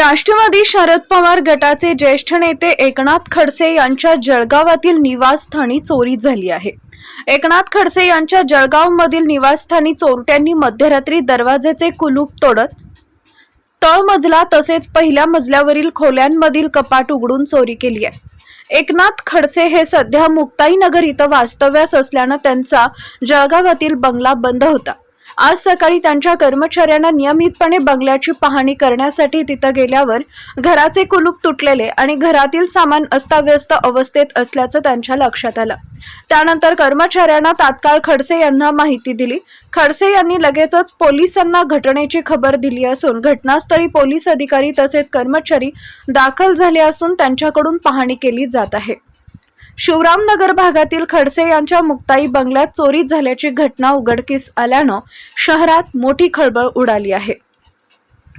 राष्ट्रवादी शरद पवार गटाचे ज्येष्ठ नेते एकनाथ खडसे यांच्या जळगावातील निवासस्थानी चोरी झाली आहे. एकनाथ खडसे यांच्या जळगावमधील निवासस्थानी चोरट्यांनी मध्यरात्री दरवाजेचे कुलूप तोडत तळमजला तसेच पहिल्या मजल्यावरील खोल्यांमधील कपाट उघडून चोरी केली आहे. एकनाथ खडसे हे सध्या मुक्ताईनगर इथं वास्तव्यास असल्यानं त्यांचा जळगावातील बंगला बंद होता. आज सकाळी त्यांच्या कर्मचाऱ्यांना नियमितपणे बंगल्याची पाहणी करण्यासाठी तिथं गेल्यावर घराचे कुलूप तुटलेले आणि घरातील सामान अस्ताव्यस्त अवस्थेत असल्याचं त्यांच्या लक्षात आलं. त्यानंतर कर्मचाऱ्यांना तात्काळ खडसे यांना माहिती दिली. खडसे यांनी लगेचच पोलिसांना घटनेची खबर दिली असून घटनास्थळी पोलीस अधिकारी तसेच कर्मचारी दाखल झाले असून त्यांच्याकडून पाहणी केली जात आहे. शिवरामनगर भागातील खडसे यांच्या मुक्ताई बंगल्यात चोरी झाल्याची घटना उघडकीस आल्यानं शहरात मोठी खळबळ उडाली आहे.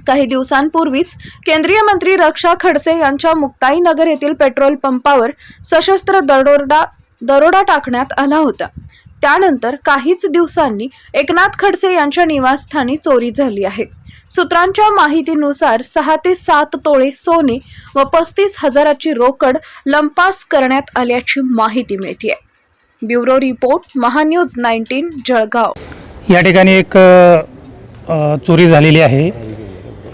काही दिवसांपूर्वीच केंद्रीय मंत्री रक्षा खडसे यांच्या मुक्ताईनगर येथील पेट्रोल पंपावर सशस्त्र दरोडा दरोडा टाकण्यात आला होता. त्यानंतर काहीच दिवसांनी एकनाथ खडसे यांच्या निवासस्थानी चोरी झाली आहे. सूत्रांच्या माहितीनुसार सहा ते सात तोळे सोने व पस्तीस हजाराची रोकड लंपास करण्यात आल्याची माहिती मिळते bureau report Mahanews nineteen Jalgaon. या ठिकाणी एक चोरी झालेली आहे.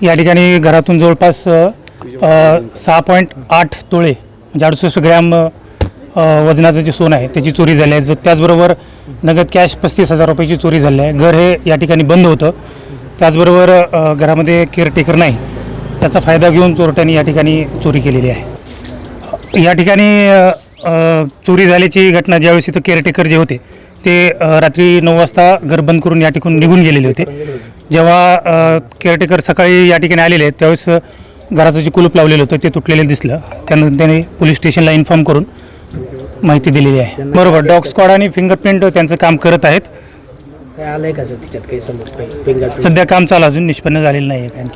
या ठिकाणी घरातून जवळपास सहा पॉईंट आठ तोळे म्हणजे अडुसष्ट ग्रॅम वजनाचं जे सोनं आहे त्याची चोरी झाली आहे. जो त्याचबरोबर नगद कॅश पस्तीस हजार रुपयाची चोरी झाली आहे. घर हे या ठिकाणी बंद होतं. त्याचबरोबर घरामध्ये केअरटेकर नाही. त्याचा फायदा घेऊन चोरट्यांनी या ठिकाणी चोरी केलेली आहे. या ठिकाणी चोरी झाल्याची घटना ज्यावेळेस इथं केअरटेकर जे होते ते रात्री नऊ वाजता घर बंद करून या ठिकाणी निघून गेलेले होते. जेव्हा केअरटेकर सकाळी या ठिकाणी आलेले आहेत त्यावेळेस घराचं जे कुलूप लावलेलं होतं ते तुटलेलं दिसलं. त्यानंतर त्याने पोलीस स्टेशनला इन्फॉर्म करून माहिती दिलेली आहे. बरोबर डॉग स्क्वॉड आणि फिंगरप्रिंट त्यांचं काम करत आहेत. काय आलंय का सर तिच्यात काही समोर? काही फिंगर सध्या काम चालू अजून निष्पन्न झालेलं नाही आहे.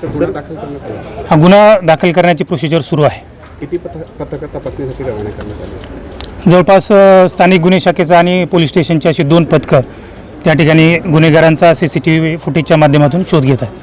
हा गुन्हा दाखल करण्याची प्रोसिजर सुरू आहे. किती पथ पथकं तपासणीसाठी रवाना करण्यात आली? असेल? जवळपास अ, स्थानिक गुन्हे शाखेचा आणि पोलीस स्टेशनची अशी दोन पथकं त्या ठिकाणी गुन्हेगारांचा सी सी टी व्ही फुटेजच्या माध्यमातून शोध घेत आहेत.